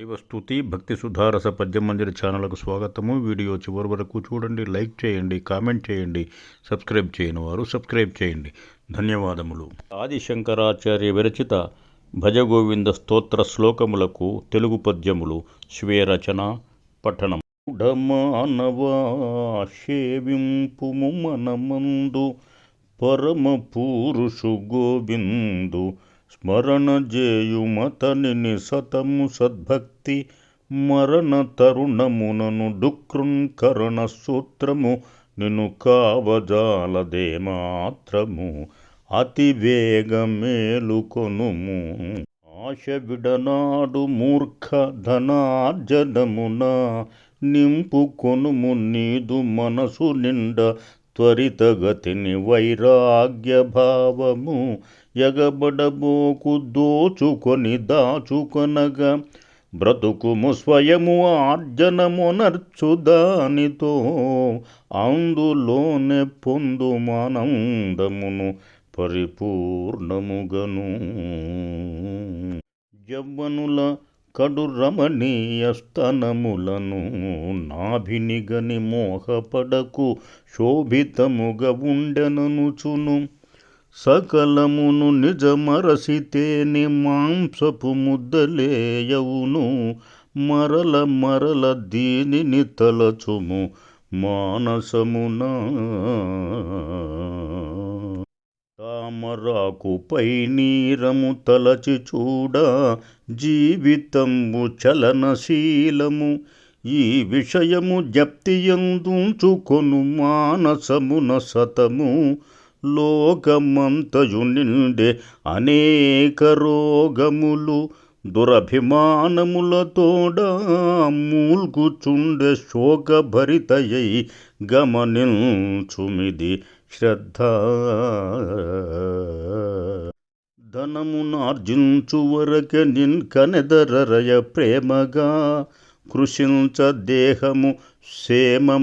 దైవస్థుతి భక్తి సుధారస పద్యం మందిర ఛానల్కు స్వాగతము. వీడియో చివరి వరకు చూడండి లైక్ చేయండి కామెంట్ చేయండి సబ్స్క్రైబ్ చేయని వారు సబ్స్క్రైబ్ చేయండి. ధన్యవాదములు. ఆదిశంకరాచార్య విరచిత భజగోవింద స్తోత్ర శ్లోకములకు తెలుగు పద్యములు స్వీయ పఠనం. మానవా మనమందు పరమ పురుషు గోవిందు స్మరణ చేయుమతనిని సతము సద్భక్తి మరణ తరుణమునను డుకృంకరణ సూత్రము నిను కావజాలదే మాత్రము అతి వేగమేలుకొనుము ఆశ విడనాడు మూర్ఖ ధనార్జనమున నింపుకొనుము నీదు మనసు నిండ త్వరితగతిని వైరాగ్య భావము ఎగబడబోకు దోచుకొని దాచుకొనగా బ్రతుకుము స్వయము ఆర్జనమునర్చు దానితో అందులోనే పొందుమానందమును పరిపూర్ణముగను. యవ్వనుల కడు రమణీయ స్థనములను నాభినిగని మోహపడకు శోభితముగా ఉండెననుచును సకలమును నిజమరసితేని మాంసపు ముద్దలేయవును. మరల మరల దీనిని తలచుము మానసమునా. తామరాకుపై నీరము తలచి చూడ జీవితంబు చలనశీలము. ఈ విషయము జప్తియందుంచుకొను మానసమున సతము. లోకమంతయు నిండే అనేక రోగములు దురభిమానములతోడ మూల్గుచుండె శోకభరితయై గమనించుమిది. శ్రద్ధ ధనమునార్జించు వరక నిన్ కనెదరయ ప్రేమగా కృషించ దేహము సేమ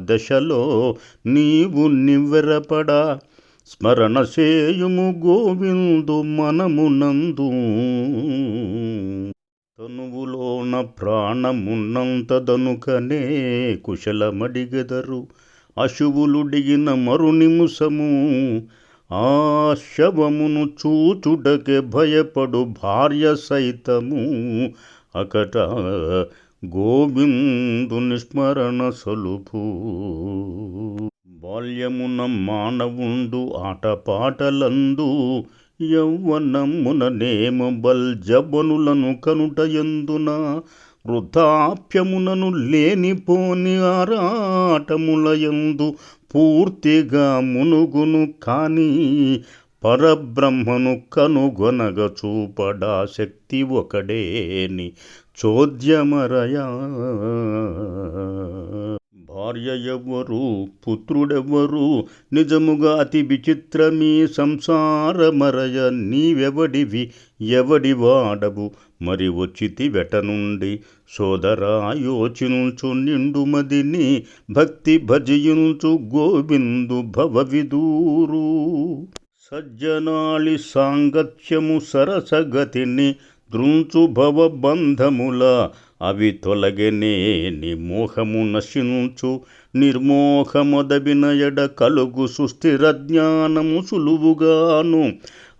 దశలో నీవు నివ్వెరపడా. స్మరణ సేయుము గోవిందు మనమునందు తనువులోన ప్రాణమున్నంతదనుకనే కుశలమడిగెదరు. అశువులుడిగిన మరునిముసము ఆ శవమును చూచుటకే భయపడు భార్య సైతము. అకట గోవిందు నిస్మరణ సలుపు. బాల్యమున మానవుండు ఆటపాటలందు యౌవనమున నేమ బల్జబనులను కనుటయందున వృద్ధాప్యమునను లేనిపోని ఆరాటములయందు పూర్తిగా మునుగును కానీ పరబ్రహ్మను కనుగొనగ చూపడా శక్తి ఒకడేని చోద్యమరయా. భార్య ఎవ్వరు పుత్రుడెవ్వరు నిజముగా అతి విచిత్రమీ సంసారమరయ నీవెవడివి? ఎవడి వాడవు? మరి వచ్చితి వెట నుండి సోదరా నిండు నిండుమదిని భక్తి భజించు గోవిందు భవ విదూరు సజ్జనాళి సాంగత్యము సరసగతిని దృంచు భవ బంధముల అవి తొలగనే నిమోహము నశించు నిర్మోహమొదవిన ఎడ కలుగు సుస్థిర జ్ఞానము సులువుగాను.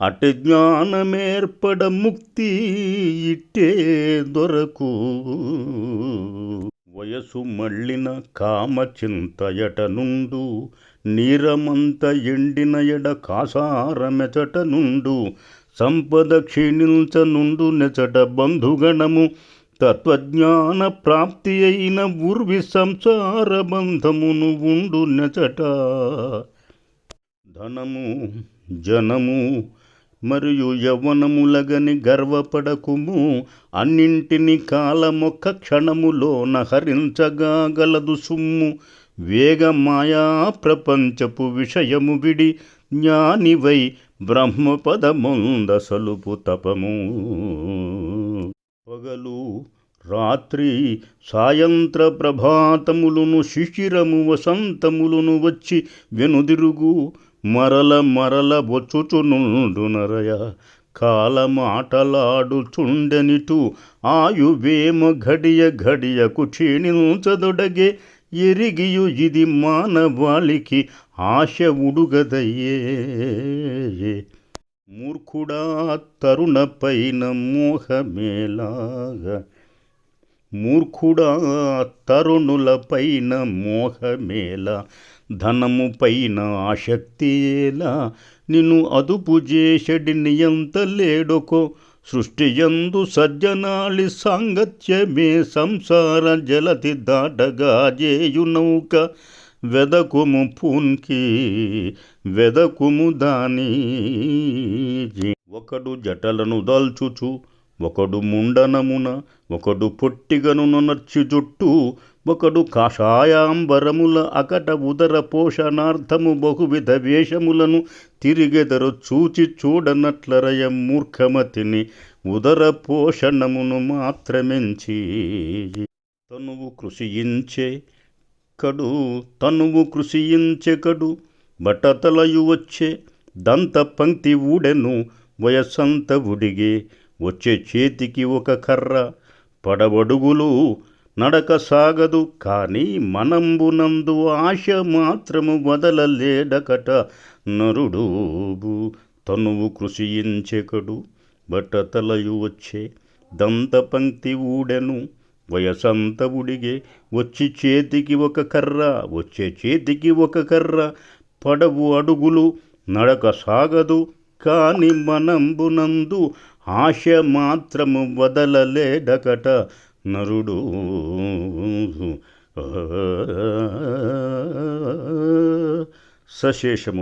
అటు జ్ఞానమేర్పడ ముక్తి ఇట్టే దొరకు. వయసు మళ్ళిన కామచింతయట నుండు నీరమంత ఎండిన ఎడ కాసారమెచట నుండు. సంపద క్షీణించ నుండు నెచట బంధుగణము తత్వజ్ఞాన ప్రాప్తి అయిన ఉర్వి సంసార బంధమును ఉండు నెచట. ధనము జనము మరియు యవ్వనములగని గర్వపడకుము అన్నింటిని కాలమొక్క క్షణములోన హరించగా గలదు సుమ్ము. వేగ మాయా ప్రపంచపు విషయము విడి జ్ఞానివై బ్రహ్మపదముందసలుపు తపము. పగలు రాత్రి సాయంత్ర ప్రభాతములును శిశిరము వసంతములును వచ్చి వెనుదిరుగు మరల మరల వచ్చుచునుండు నరయ. కాలమాటలాడుచుండెనిటు ఆయువేమ ఘడియ ఘడియకు క్షీణించదొడగే ఎరిగియు ఇది మానవాళికి ఆశ ఉడుగదయ్యే. మూర్ఖుడా తరుణ పైన మోహమేలాగా మూర్ఖుడా తరుణుల పైన ధనము పైన ఆసక్తియేలా నిన్ను అదుపు చేసడి నియంత లేడొకో సృష్టి యందు సజ్జనాళి సాంగత్యమే సంసార జలతి దాటగా జేయు నౌక. వెదకుము పూన్కి వెదకుము దాని. ఒకడు జటలను దల్చుచు ఒకడు ముండనమున ఒకడు పొట్టిగను నొనర్చి జుట్టు ఒకడు కాషాయాంబరముల అకట ఉదర పోషణార్థము బహువిధ వేషములను తిరిగెదరు చూచి చూడనట్లరయ మూర్ఖమతిని ఉదర పోషణమును మాత్రమెంచి. తనువు కృషియించే కడు తనువు కృషియించే కడు బట్టతలయు వచ్చే దంత పంక్తి ఊడెను వయసంత ఉడిగే వచ్చే చేతికి ఒక కర్ర పడవడుగులు నడక సాగదు. కానీ మనంబునందు ఆశ మాత్రము వదలలేడకట. నరుడూబు తనువు కృషియించెకడు బట్టతలయు వచ్చే దంత పంక్తి ఊడెను. వయసంత ఉడిగే వచ్చి చేతికి ఒక కర్ర వచ్చే చేతికి ఒక కర్ర పడవు అడుగులు నడక సాగదు. కాని మనంబునందు ఆశ మాత్రము వదలలేడకట నరుడు సశేషము